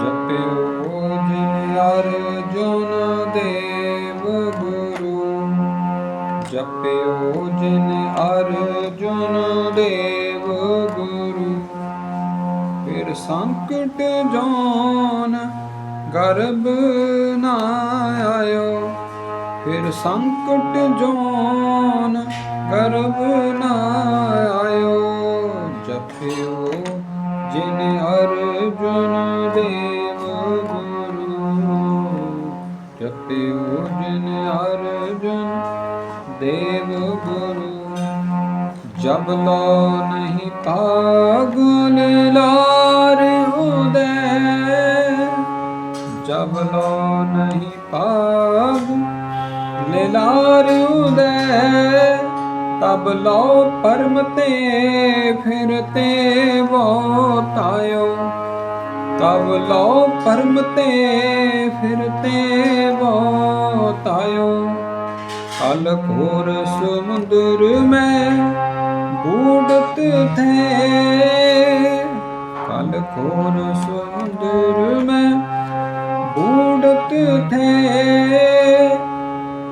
ਜਪਿਓ ਜਿਨ ਅਰਜੁਨ ਦੇਵ ਗੁਰੂ। ਜਪਿਓ ਜਿਨ ਅਰਜੁਨ ਦੇਵ ਗੁਰੂ। ਫਿਰ ਸੰਕਟ ਜੋਨ ਗਰਭ ਨਾ ਆਇਓ। ਫਿਰ ਸੰਕਟ ਜੋਨ ਗਰਭ ਨਾ ਆਇਓ। ਜਪਿਓ ਜਿਨ ਅਰਜੁਨ ਦੇ ਅਰਜੁਨ ਦੇਵ ਗੁਰੂ, ਜਬ ਲੋ ਨਹੀਂ ਪਾਗਲ ਲਾਰ ਉਦੈ ਜਬ ਲੋ ਨਹੀਂ ਪਾਗ ਲਿਲਾਰ ਉਦੈ ਤਬ ਲੋ ਪਰਮ ਤੇ ਫਿਰ ਫਿਰਤੇ ਤਾਇਓ, ਤਬ ਲੋ ਪਰਮ ਤੇ ਫਿਰ ਤੇ ਵੋ ਤਾਇਓ ਕਲ ਘੋਰ ਸਮੁੰਦਰ ਮੈਂ ਬੂੜਤ ਥੇ। ਕਲ ਘੋਰ ਸਮੁੰਦਰ ਮੈਂ ਬੂੜਤ ਥੇ।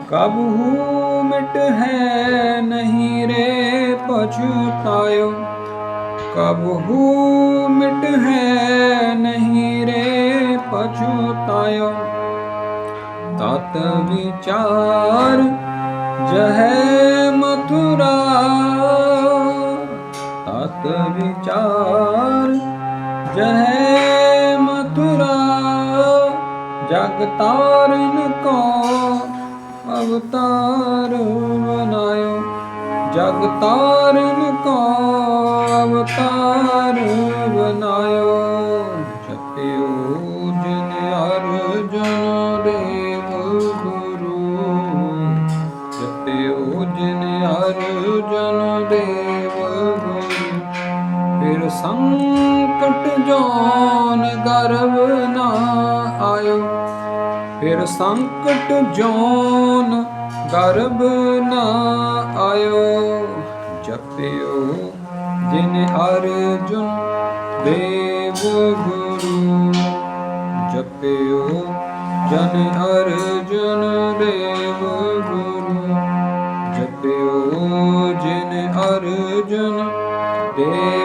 ਕਬਹੂ ਮਿਟ ਹੈ ਨਹੀਂ ਰੇ ਪਛਤਾਇਓ। ਕਬਹੂ ਮਿਟ ਹੈ ਨਹੀਂ ਰੇ ਪਛਤਾਇਓ। ਤਤ ਵਿਚਾਰ ਜਹੈ ਮਥੁਰਾ। ਤਤ ਵਿਚਾਰ ਜਹੈ ਮਥੁਰਾ, ਜਗ ਤਾਰਨ ਕੋ ਅਵਤਾਰ ਬਨਾਇਓ ਜਗ ਤਾਰਨ ਕੋ ਅਵਤਾਰ ਬਨਾਇਓ ਜਪਿਓ ਜਨ ਦੇਵ ਗੁਰੂ। ਫਿਰ ਸੰਕਟ ਜੋਨ ਗਰਭ ਨਾ ਆਇਓ। ਫਿਰ ਸੰਕਟ ਜੋਨ ਗਰਭ ਨਾ ਆਇਓ। ਜਪਿਓ ਜਿਨ ਅਰਜੁਨ ਦੇਵ ਗੁਰੂ। ਜਪਿਓ ਜਨ ਅਰਜੁਨ ਦੇਵ Arjuna. Dev